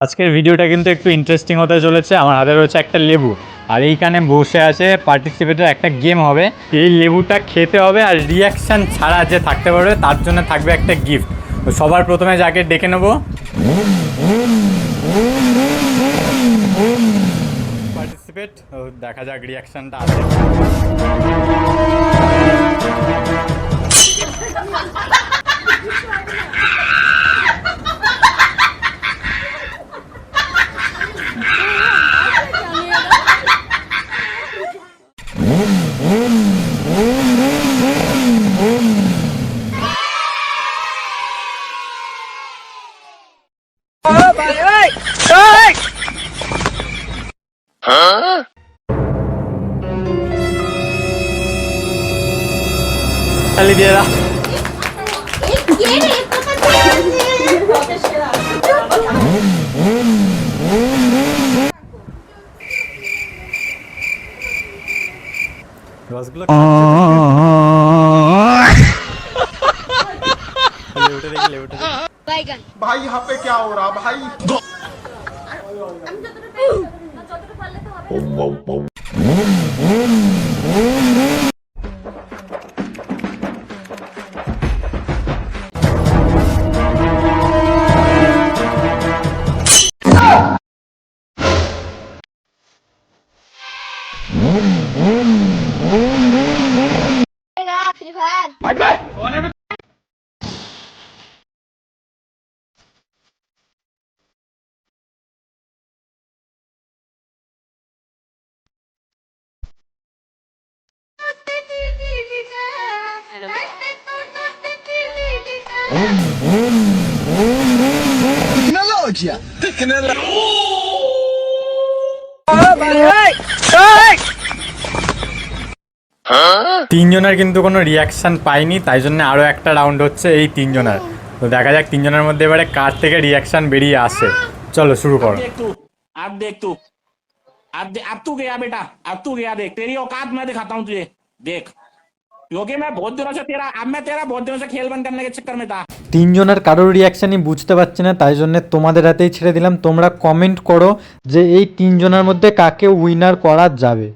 আজকের ভিডিওটা কিন্তু একটু ইন্টারেস্টিং হতে চলেছে। আমার হাতে রয়েছে একটা লেবু। আর এইখানে বসে আছে পার্টিসিপেটের একটা গেম হবে। এই লেবুটা খেতে হবে আর রিয়াকশান ছাড়া যে থাকতে পারবে, তার জন্য থাকবে একটা গিফট সবার প্রথমে যাকে ডেকে নেব। পার্টিসিপেট দেখা যাক রিয়াকশানটা আছে খালি দিয়ে দাও কে রে রসগুলো লেবুটা দেখি লেবুটা দেখি বাইগান भाई यहाँ पे क्या हो रहा भाई Vai, vai! Tecnologia! Tecnologia! Oh, vai! তিনজনের কিন্তু কোনো রিয়াকশন পাইনি তাই জন্য আরও একটা রাউন্ড হচ্ছে এই তিনজনের তো দেখা যাক তিনজনের মধ্যে এবারে কার থেকে রিয়াকশন বেরিয়ে আসে চলো শুরু করো देख तू अब देख तू अब दे, अब तू गया बेटा अब तू गया देख तेरी औकात मैं दिखाता हूँ तुझे देख क्योंकि मैं बहुत दिनों से तेरा अब मैं तेरा बहुत दिनों से खेल बंद करने के चक्कर में था তিনজনের কারোর রিয়াকশানই বুঝতে পারছি না তাই জন্য তোমাদের হাতেই ছেড়ে দিলাম তোমরা কমেন্ট করো যে এই তিনজনের মধ্যে কাকে উইনার করা যাবে